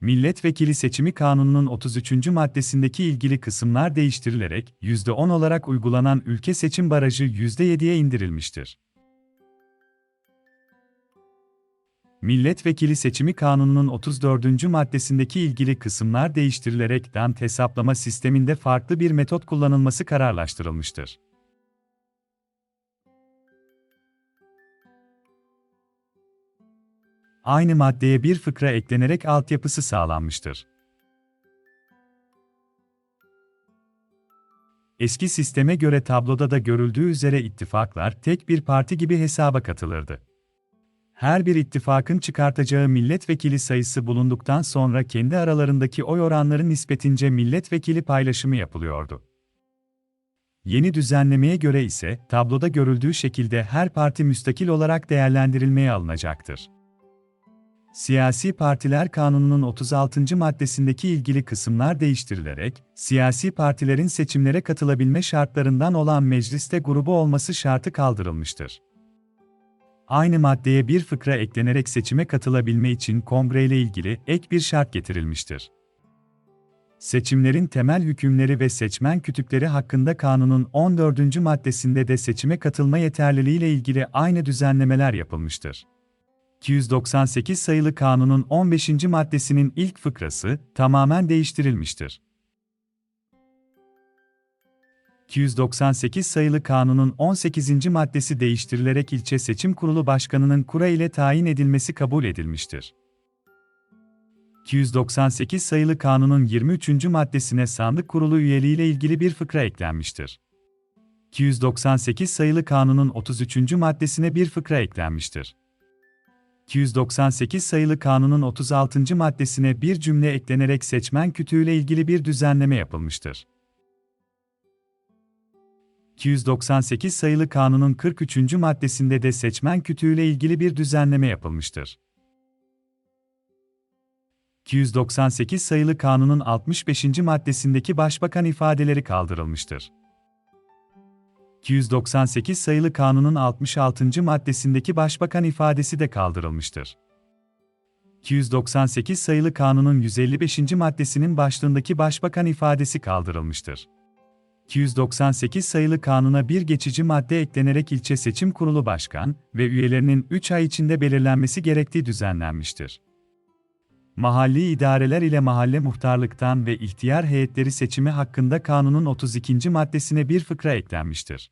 Milletvekili seçimi kanununun 33. maddesindeki ilgili kısımlar değiştirilerek %10 olarak uygulanan ülke seçim barajı %7'ye indirilmiştir. Milletvekili seçimi kanununun 34. maddesindeki ilgili kısımlar değiştirilerek DANT hesaplama sisteminde farklı bir metot kullanılması kararlaştırılmıştır. Aynı maddeye bir fıkra eklenerek altyapısı sağlanmıştır. Eski sisteme göre tabloda da görüldüğü üzere ittifaklar tek bir parti gibi hesaba katılırdı. Her bir ittifakın çıkartacağı milletvekili sayısı bulunduktan sonra kendi aralarındaki oy oranları nispetince milletvekili paylaşımı yapılıyordu. Yeni düzenlemeye göre ise tabloda görüldüğü şekilde her parti müstakil olarak değerlendirilmeye alınacaktır. Siyasi Partiler Kanunu'nun 36. maddesindeki ilgili kısımlar değiştirilerek, siyasi partilerin seçimlere katılabilme şartlarından olan mecliste grubu olması şartı kaldırılmıştır. Aynı maddeye bir fıkra eklenerek seçime katılabilme için kongreyle ilgili ek bir şart getirilmiştir. Seçimlerin temel hükümleri ve seçmen kütükleri hakkında kanunun 14. maddesinde de seçime katılma yeterliliğiyle ilgili aynı düzenlemeler yapılmıştır. 298 sayılı kanunun 15. maddesinin ilk fıkrası tamamen değiştirilmiştir. 298 sayılı kanunun 18. maddesi değiştirilerek ilçe seçim kurulu başkanının kura ile tayin edilmesi kabul edilmiştir. 298 sayılı kanunun 23. maddesine sandık kurulu üyeliğiyle ilgili bir fıkra eklenmiştir. 298 sayılı kanunun 33. maddesine bir fıkra eklenmiştir. 298 sayılı kanunun 36. maddesine bir cümle eklenerek seçmen kütüğüyle ilgili bir düzenleme yapılmıştır. 298 sayılı kanunun 43. maddesinde de seçmen kütüğüyle ilgili bir düzenleme yapılmıştır. 298 sayılı kanunun 65. maddesindeki başbakan ifadeleri kaldırılmıştır. 298 sayılı kanunun 66. maddesindeki başbakan ifadesi de kaldırılmıştır. 298 sayılı kanunun 155. maddesinin başlığındaki başbakan ifadesi kaldırılmıştır. 298 sayılı kanuna bir geçici madde eklenerek ilçe seçim kurulu başkan ve üyelerinin 3 ay içinde belirlenmesi gerektiği düzenlenmiştir. Mahalli idareler ile mahalle muhtarlıktan ve ihtiyar heyetleri seçimi hakkında kanunun 32. maddesine bir fıkra eklenmiştir.